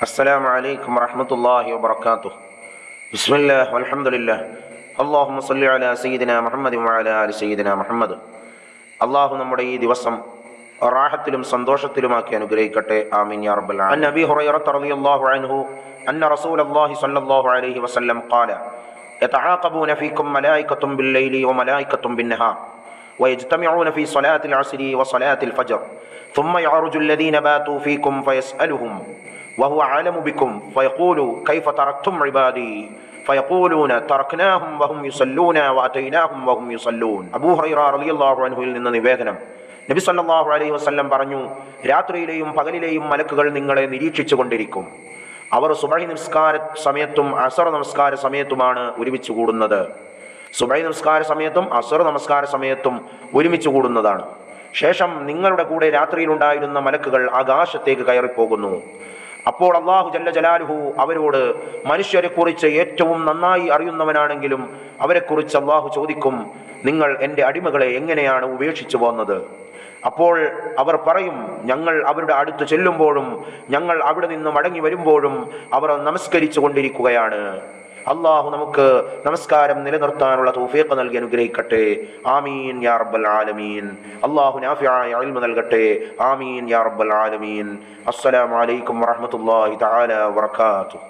السلام عليكم ورحمة الله وبركاته بسم الله والحمد لله اللهم صل على سيدنا محمد وعلى آل سيدنا محمد അള്ളാഹു നമ്മുടെ ഈ ദിവസം റാഹത്തിലും സന്തോഷത്തിലുമാക്കി അനുഗ്രഹിക്കട്ടെ ആമീൻ യാ റബ്ബൽ ആലമീൻ അൻ നബി ഹുറൈറത്ത് റളിയല്ലാഹു അൻഹു അന്ന റസൂലല്ലാഹി സ്വല്ലല്ലാഹു അലൈഹി വസല്ലം ഖാല يتعاقبون فيكم ملائكة بالليل وملائكة بالنهار ويجتمعون في صلاة العصر وصلاة الفجر ثم يعرج الذين باتوا فيكم فيسألهم وهو عالم بكم فيقول كيف تركتم عبادي فيقولون تركناهم وهم يصلون وأتيناهم وهم يصلون അബൂ ഹുറൈറ റളിയല്ലാഹു അൻഹുവിൽ നിന്ന് നിവേദനം നബി സല്ലല്ലാഹു അലൈഹി വസല്ലം പറഞ്ഞു രാത്രിയിലെയും പകലിലെയും മലക്കുകൾ നിങ്ങളെ നിരീക്ഷിച്ചു കൊണ്ടിരിക്കും അവർ സുബഹി നമസ്കാര സമയത്തും അസർ നമസ്കാര സമയത്തുമാണ് ഒരുമിച്ച് കൂടുന്നത് സുബൈ നമസ്കാര സമയത്തും അസർ നമസ്കാര സമയത്തും ഒരുമിച്ച് കൂടുന്നതാണ് ശേഷം നിങ്ങളുടെ കൂടെ രാത്രിയിലുണ്ടായിരുന്ന മലക്കുകൾ ആകാശത്തേക്ക് കയറിപ്പോകുന്നു അപ്പോൾ അള്ളാഹു ജല്ല ജലാലുഹു അവരോട് മനുഷ്യരെ കുറിച്ച് ഏറ്റവും നന്നായി അറിയുന്നവനാണെങ്കിലും അവരെക്കുറിച്ച് അള്ളാഹു ചോദിക്കും നിങ്ങൾ എന്റെ അടിമകളെ എങ്ങനെയാണ് ഉപേക്ഷിച്ചു പോന്നത്? അപ്പോൾ അവർ പറയും ഞങ്ങൾ അവരുടെ അടുത്ത് ചെല്ലുമ്പോഴും ഞങ്ങൾ അവിടെ നിന്ന് മടങ്ങി വരുമ്പോഴും അവർ നമസ്കരിച്ചു കൊണ്ടിരിക്കുകയാണ് അള്ളാഹു നമുക്ക് നമസ്കാരം നിലനിർത്താനുള്ള തൗഫീഖ് നൽകി അനുഗ്രഹിക്കട്ടെ. ആമീൻ യാ റബ്ബൽ ആലമീൻ. അള്ളാഹു നാഫിയായ ഇൽമ നൽകട്ടെ. ആമീൻ യാ റബ്ബൽ ആലമീൻ. അസ്സലാമു അലൈക്കും വറഹ്മത്തുള്ളാഹി തആല വബറകാതുഹു